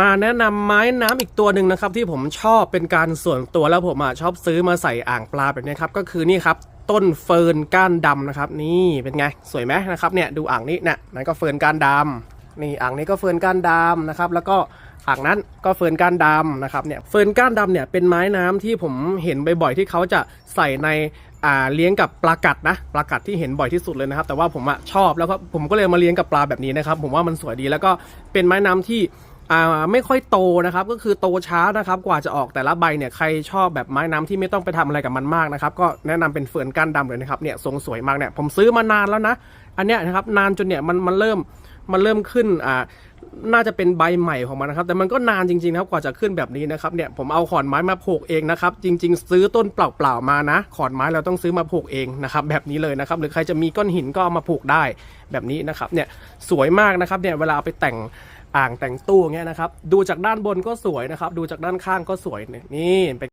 มาแนะนำไม้น้ำอีกตัวหนึ่งนะครับ ที่ผมชอบเป็นการส่วนตัวแล้วผมอะชอบซื้อมาใส่อ่างปลาแบบนี้ครับก็คือนี่ครับต้นเฟิร์นก้านดำนะครับ นี่เป็นไงสวยไหมนะครับเนี่ยดูอ่างนี้เนี่ยนั่นก็เฟิร์นก้านดำนี่อ่างนี้ก็เฟิร์นก้านดำนะครับ แล้วก็อ่างนั้นก็เฟิร์นก้านดำนะครับเนี่ยเฟิร์นก้านดำเนี่ยเป็นไม้น้ำที่ผมเห็นบ่อยๆที่เขาจะใส่ในอ่าเลี้ยงกับปลากัดนะปลากัดที่เห็นบ่อยที่สุดเลยนะครับ แต่ว่าผมอะชอบแล้วก็ผมก็เลยมาเลี้ยงกับปลาแบบนี้นะครับ ผมว่ามันสวยดีแล้วก็เป็นไม้น้ำที่ อ่าไม่ค่อยโตนะครับ ก็คือโตช้านะครับ กว่าจะออกแต่ละใบเนี่ยใครชอบแบบไม้น้ำที่ไม่ต้องไปทำอะไรกับมันมากนะครับ ก็แนะนำเป็นเฟื่อนก้านดำเลยนะครับเนี่ยทรงสวยมากเนี่ยผมซื้อมานานแล้วนะ อันเนี้ยนะครับนานจนเนี่ยมันมันเริ่มมันเริ่มขึ้นอ่าน่าจะเป็นใบใหม่ของมันนะครับ แต่มันก็นานจริงๆนะครับกว่าจะขึ้นแบบนี้นะครับเนี่ยผมเอาขอนไม้มาผูกเองนะครับ จริง ๆ ซื้อต้นเปล่าๆมานะ ขอนไม้เราต้องซื้อมาผูกเองนะครับแบบนี้เลยนะครับ หรือใครจะมีก้อนหินก็เอามาผูกได้แบบนี้นะครับเนี่ยสวยมากนะครับเนี่ยเวลาเอาไปแต่ง อ่างแต่งตู้เงี้ยนะครับ ดูจากด้านบนก็สวยนะครับ ดูจากด้านข้างก็สวย นี่ยนี่เป็น